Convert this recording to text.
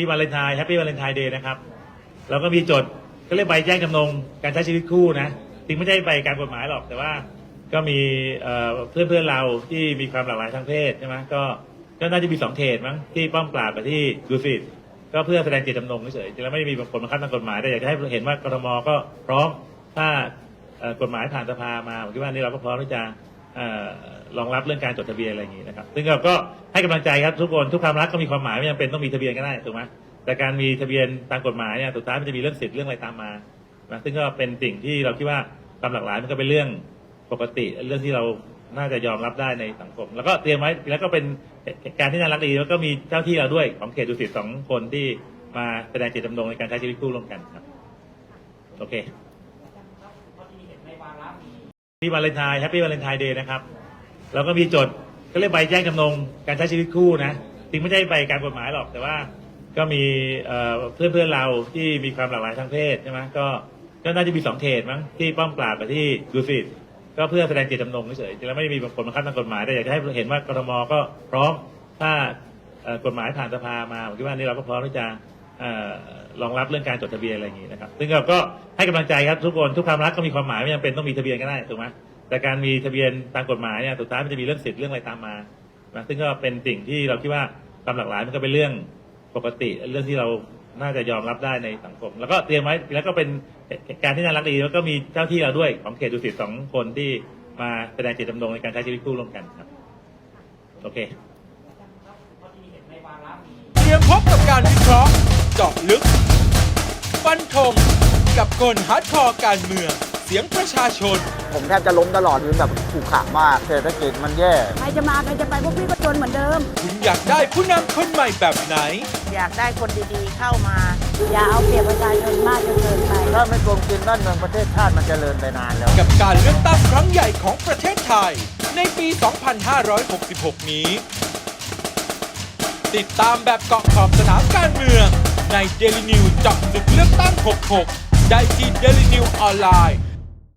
พี่วาเลนไทน์แฮปปี้วาเลนไทน์เดย์นะครับเราก็มีจดก็เรียกใบแจ้งจำนงการใช้ชีวิตคู่นะจริงไม่ใช่ใบการกฎหมายหรอก แต่ว่าก็มีเพื่อนเพื่อนๆเราที่มีความหลากหลายทางเพศใช่ไหมก็ก็น่าจะมีสองเขตมั้งที่ป้อมปราบกับที่ดูสิตก็เพื่อแสดงเจตจำนงเฉยๆแล้วไม่ได้มีผลบังคับทางกฎหมายแต่อยากจะให้เห็นว่ากรทมก็พร้อมถ้ากฎหมายผ่านสภามาผมคิดว่านี่เราก็พร้อมที่จะ รองรับเรื่องการจดทะเบียนอะไรอย่างนี้นะครับซึ่งเราก็ให้กำลังใจครับทุกคนทุกความรักก็มีความหมายไม่จำเป็นต้องมีทะเบียนก็ได้ถูกไหมแต่การมีทะเบียนตามกฎหมายเนี่ยสุดท้ายมันจะมีเรื่องสิทธิ์เรื่องอะไรตามมานะซึ่งก็เป็นสิ่งที่เราคิดว่าความหลากหลายมันก็เป็นเรื่องปกติเรื่องที่เราน่าจะยอมรับได้ในสังคม แล้วก็เตรียมไว้แล้วก็เป็นการที่น่ารักดีแล้วก็มีเจ้าที่เราด้วยของเขตดุสิตสองคนที่มาแสดงเจตจำนงในการใช้ชีวิตคู่ร่วมกันครับ โอเค พี่วาเลนไทน์แฮปปี้วาเลนไทน์เดย์นะครับเราก็มีจดก็เรียกใบแจ้งจำนงการใช้ชีวิตคู่นะจริงไม่ใช่ใบการกฎหมายหรอกแต่ว่าก็มีเพื่อนเพื่อนเราที่มีความหลากหลายทางเพศใช่ไหมก็ก็น่าจะมีสองเขตมั้งที่ป้อมปราบกับที่ดูสิตก็เพื่อแสดงเจตจำนงเฉยๆแล้วไม่ได้มีผลบังคับทางกฎหมายแต่อยากจะให้เห็นว่ากรทมก็พร้อมถ้ากฎหมายผ่านสภามาผมคิดว่านี่เราก็พร้อมที่จะ รองรับเรื่องการจดทะเบียนอะไรอย่างนี้นะครับ ซึ่งเราก็ให้กำลังใจครับทุกคนทุกความรักก็มีความหมายไม่จำเป็นต้องมีทะเบียนก็ได้ถูกไหมแต่การมีทะเบียนตามกฎหมายเนี่ยสุดท้ายมันจะมีเรื่องสิทธิ์เรื่องอะไรตามมานะซึ่งก็เป็นสิ่งที่เราคิดว่าความหลากหลายมันก็เป็นเรื่องปกติเรื่องที่เราน่าจะยอมรับได้ในสังคม แล้วก็เตรียมไว้แล้วก็เป็นการที่น่ารักดีแล้วก็มีเจ้าที่เราด้วยของเขตดุสิตสองคนที่มาแสดงเจตจำนงในการใช้ชีวิตคู่ร่วมกันครับโอเคเตรียมพบกับการวิเคราะห์ เจาะลึก ฟันธงกับคนฮาร์ดคอร์การเมือง เสียงประชาชน ผมแทบจะล้มตลอดคือแบบขู่ขามากเศรษฐกิจมันแย่ ใครจะมาใครจะไปพวกพี่ก็จนเหมือนเดิม คุณอยากได้ผู้นำคนใหม่แบบไหน อยากได้คนดีๆเข้ามา อย่าเอาเปรียบประชาชนมากจนเกินไป ถ้าไม่โกงกินบ้านเมืองประเทศชาติมันจเจริญไปนานแล้ว กับการเลือกตั้งครั้งใหญ่ของประเทศไทย ในปี 2566 นี้ ติดตามแบบเกาะขอบสนามการเมือง ใน Daily News จับศึกเลือกตั้ง 66 ได้ที่ Daily News ออนไลน์